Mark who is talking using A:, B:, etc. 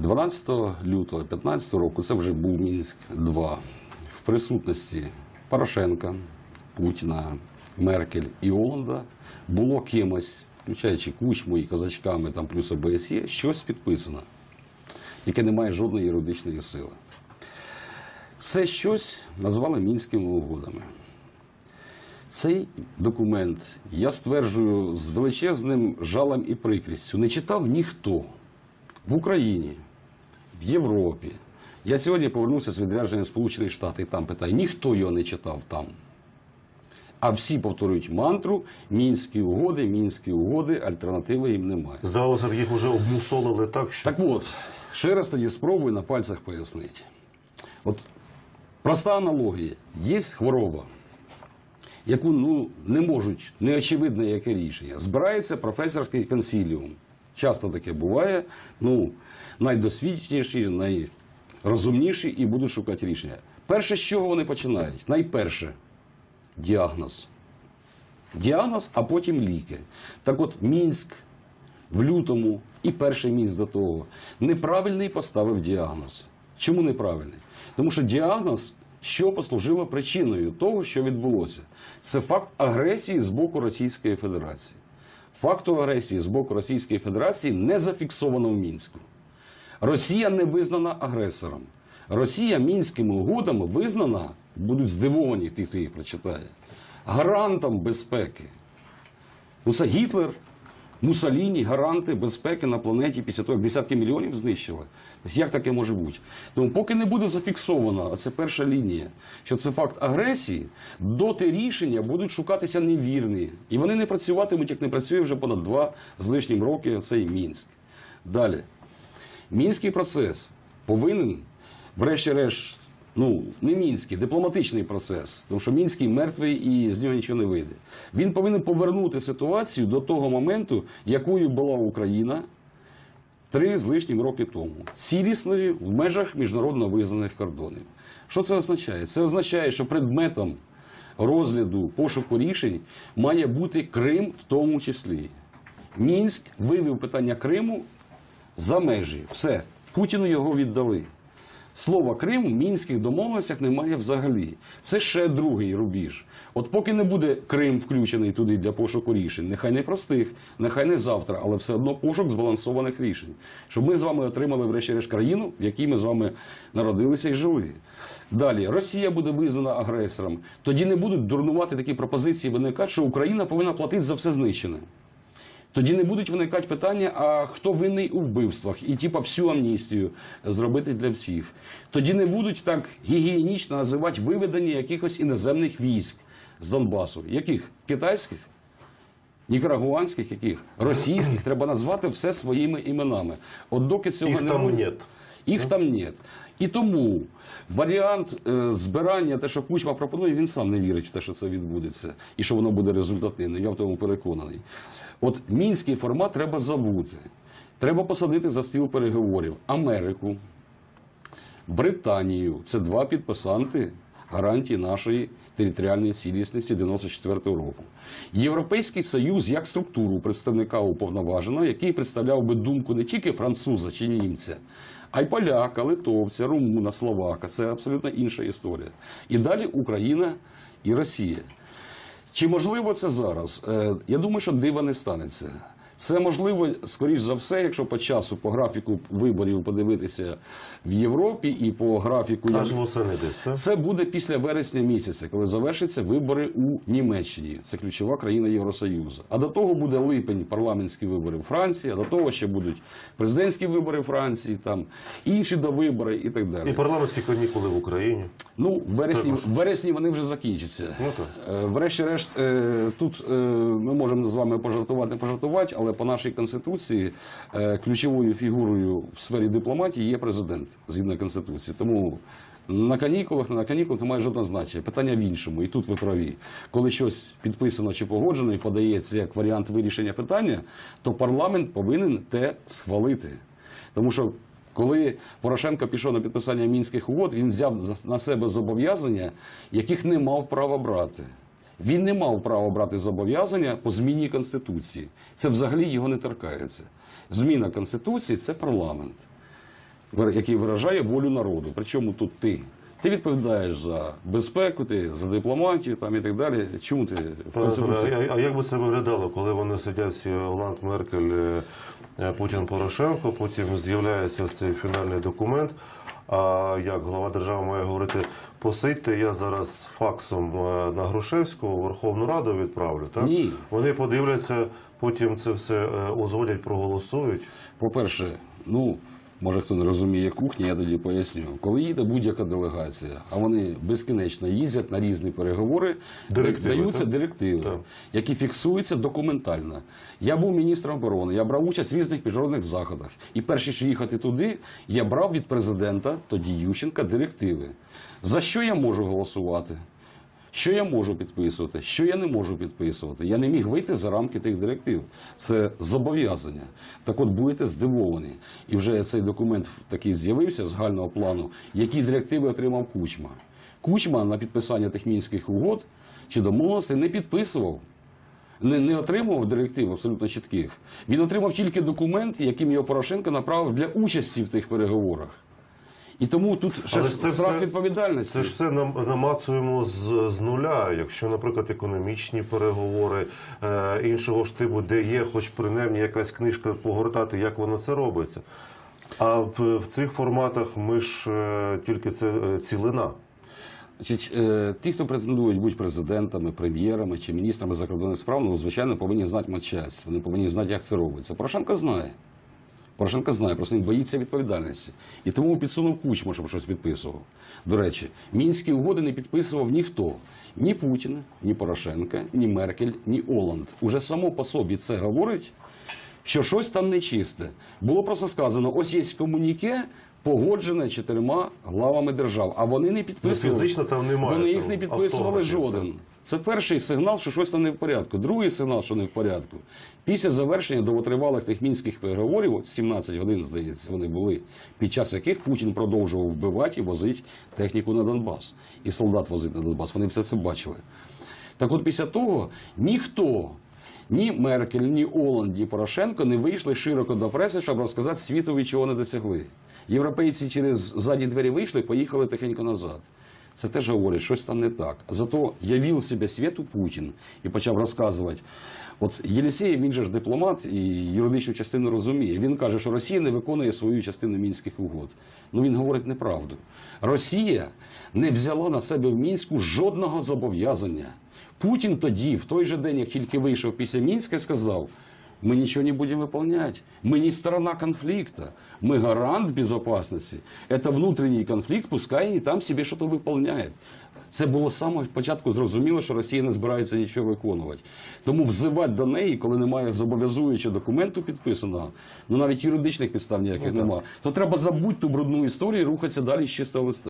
A: 12 лютого 2015 року це вже був Мінськ 2 в присутності Порошенка, Путіна, Меркель і Оланда було кимось, включаючи Кучму і козачками, там плюс ОБСЄ, щось підписано, яке не має жодної юридичної сили. Це щось назвали мінськими угодами. Цей документ, я стверджую, з величезним жалем і прикрістю, не читав ніхто в Україні, в Європі. Я сьогодні повернувся з відрядження Сполучених Штатів, там питаю, ніхто його не читав там. А всі повторюють мантру, мінські угоди, мінські угоди, альтернативи їм немає.
B: Здавалося б, їх вже обмусолили так, що
A: Так от, ще раз тоді спробую на пальцях пояснити. От проста аналогія. Є хвороба, яку ну, не можуть, неочевидне яке рішення. Збирається професорський консіліум. Часто таке буває. Ну, найдосвідченіші, найрозумніші і будуть шукати рішення. Перше, з чого вони починають? Найперше діагноз. Діагноз, а потім ліки. Так от Мінськ в лютому і перший місяць до того неправильний поставив діагноз. Чому неправильний? Тому що діагноз, що послужило причиною того, що відбулося, це факт агресії з боку Російської Федерації. Факту агресії з боку Російської Федерації не зафіксовано в Мінську. Росія не визнана агресором. Росія мінськими угодами визнана, будуть здивовані ті, хто їх прочитає, гарантом безпеки. Ну, це Гітлер, Мусаліні, гаранти безпеки на планеті після того, як десятки мільйонів знищили. Як таке може бути? Тому поки не буде зафіксовано, а це перша лінія, що це факт агресії, доти рішення будуть шукатися невірні. І вони не працюватимуть, як не працює вже понад два з лишнім роки оцей Мінськ. Далі. Мінський процес повинен, врешті-решт, ну, не мінський, дипломатичний процес, тому що мінський мертвий і з нього нічого не вийде. Він повинен повернути ситуацію до того моменту, якою була Україна три з лишнім роки тому, цілісною в межах міжнародно визнаних кордонів. Що це означає? Це означає, що предметом розгляду пошуку рішень має бути Крим в тому числі. Мінськ вивів питання Криму за межі. Все. Путіну його віддали. Слова Крим в мінських домовленостях немає взагалі. Це ще другий рубіж. От поки не буде Крим включений туди для пошуку рішень, нехай не простих, нехай не завтра, але все одно пошук збалансованих рішень. Щоб ми з вами отримали, врешті-решт, країну, в якій ми з вами народилися і жили. Далі Росія буде визнана агресором. Тоді не будуть дурнувати такі пропозиції виникати, що Україна повинна платити за все знищене. Тоді не будуть виникати питання, а хто винний у вбивствах, і типа всю амністію зробити для всіх. Тоді не будуть так гігієнічно називати виведення якихось іноземних військ з Донбасу. Яких? Китайських? Нікарагуанських, яких? Російських. Треба назвати все своїми іменами. От доки цього
B: їх
A: не
B: там
A: буде,
B: нет.
A: Їх там нет. І тому варіант е, збирання, те, що Кучма пропонує, він сам не вірить в те, що це відбудеться, і що воно буде результативним. Я в тому переконаний. От мінський формат треба забути. Треба посадити за стіл переговорів Америку, Британію. Це два підписанти гарантії нашої територіальної цілісності 94-го року. Європейський Союз як структуру представника уповноваженого, який представляв би думку не тільки француза чи німця, а й поляка, литовця, румуна, словака. Це абсолютно інша історія. І далі Україна і Росія. Чи можливо це зараз? Е, Я думаю, що дива не станеться. Це можливо, скоріш за все, якщо по часу, по графіку виборів подивитися в Європі і по графіку
B: Аж восени десь, так?
A: це буде після вересня місяця, коли завершаться вибори у Німеччині. Це ключова країна Євросоюзу. А до того буде липень парламентські вибори у Франції, а до того ще будуть президентські вибори в Франції, там інші довибори і так далі.
B: І парламентські канікули в Україні.
A: Ну, в вересні, в вересні вони вже закінчаться.
B: Ну.
A: Е, Врешті-решт, е, тут е, ми можемо з вами пожартувати, не пожартувати, але по нашій конституції е, ключовою фігурою в сфері дипломатії є президент згідно конституції. Тому на канікулах, не на канікулах немає жодного значення. Питання в іншому. І тут ви праві. Коли щось підписано чи погоджено і подається як варіант вирішення питання, то парламент повинен те схвалити. Тому що коли Порошенко пішов на підписання мінських угод, він взяв на себе зобов'язання, яких не мав права брати. Він не мав права брати зобов'язання по зміні Конституції. Це взагалі його не торкається. Зміна Конституції це парламент. який виражає волю народу. Причому тут ти? Ти відповідаєш за безпеку, ти за дипломатію там і так далі. Чому ти в Конституції?
B: А, а як би це виглядало, коли вони сидять всі Оланд, Меркель, е, е, Путін, Порошенко, потім з'являється цей фінальний документ. А як глава держави має говорити, посидьте, я зараз факсом е, на Грушевську в Верховну Раду відправлю. Так?
A: Ні.
B: Вони подивляться, потім це все узгодять, проголосують.
A: По-перше, ну, може хто не розуміє кухні, я тоді поясню. Коли їде будь-яка делегація, а вони безкінечно їздять на різні переговори,
B: Директиви,
A: даються
B: так?
A: директиви,
B: Так.
A: які фіксуються документально. Я був міністром оборони, я брав участь в різних міжнародних заходах. І перш що їхати туди, я брав від президента, тоді Ющенка, директиви. За що я можу голосувати? Що я можу підписувати, що я не можу підписувати. Я не міг вийти за рамки тих директив. Це зобов'язання. Так от будете здивовані. І вже цей документ такий з'явився загального плану, які директиви отримав Кучма. Кучма на підписання тих мінських угод чи домовленостей не підписував. Не, не отримував директив абсолютно чітких. Він отримав тільки документ, яким його Порошенко направив для участі в тих переговорах. І тому тут ще
B: це
A: страх
B: все-
A: відповідальності.
B: Це ж все нам намацуємо з, з нуля. Якщо, наприклад, економічні переговори е, іншого штибу, де є, хоч принаймні якась книжка погортати, як воно це робиться. А в, в цих форматах ми ж е, тільки це е, цілина.
A: Значить, е, ті, хто претендують бути президентами, прем'єрами чи міністрами закордонних справ, ну, звичайно, повинні знати матчасть. Вони повинні знати, як це робиться. Порошенко знає. Порошенко знає, просто він боїться відповідальності. І тому підсунув кучму, щоб щось підписував. До речі, мінські угоди не підписував ніхто. Ні Путін, ні Порошенка, ні Меркель, ні Оланд. Уже само по собі це говорить, що щось там нечисте. Було просто сказано: ось є комуніке, погоджене чотирма главами держав, а вони не підписували.
B: Ну, фізично там немає
A: Вони їх не підписували жоден. Це перший сигнал, що щось там не в порядку. Другий сигнал, що не в порядку. Після завершення довготривалих мінських переговорів, 17 годин, здається, вони були, під час яких Путін продовжував вбивати і возити техніку на Донбас. І солдат возити на Донбас. Вони все це бачили. Так от після того ніхто, ні Меркель, ні Оланд, ні Порошенко не вийшли широко до преси, щоб розказати світові, чого не досягли. Європейці через задні двері вийшли, поїхали тихенько назад. Це теж говорить, щось там не так. Зато явив себе світу Путін і почав розказувати. От Єлісєєв, він же ж дипломат і юридичну частину розуміє. Він каже, що Росія не виконує свою частину мінських угод. Ну він говорить неправду. Росія не взяла на себе в мінську жодного зобов'язання. Путін тоді, в той же день, як тільки вийшов після Мінська, сказав: мы ничего не будем выполнять. Мы не сторона конфликта. Мы гарант безопасности. Это внутренний конфликт, пускай они там себе что-то выполняют. Це було з самого початку зрозуміло, що Росія не збирається нічого виконувати. Тому взивати до неї, коли немає зобов'язуючого документу підписаного, ну навіть юридичних підстав ніяких немає, то треба забути ту брудну історію і рухатися далі з чистого листа.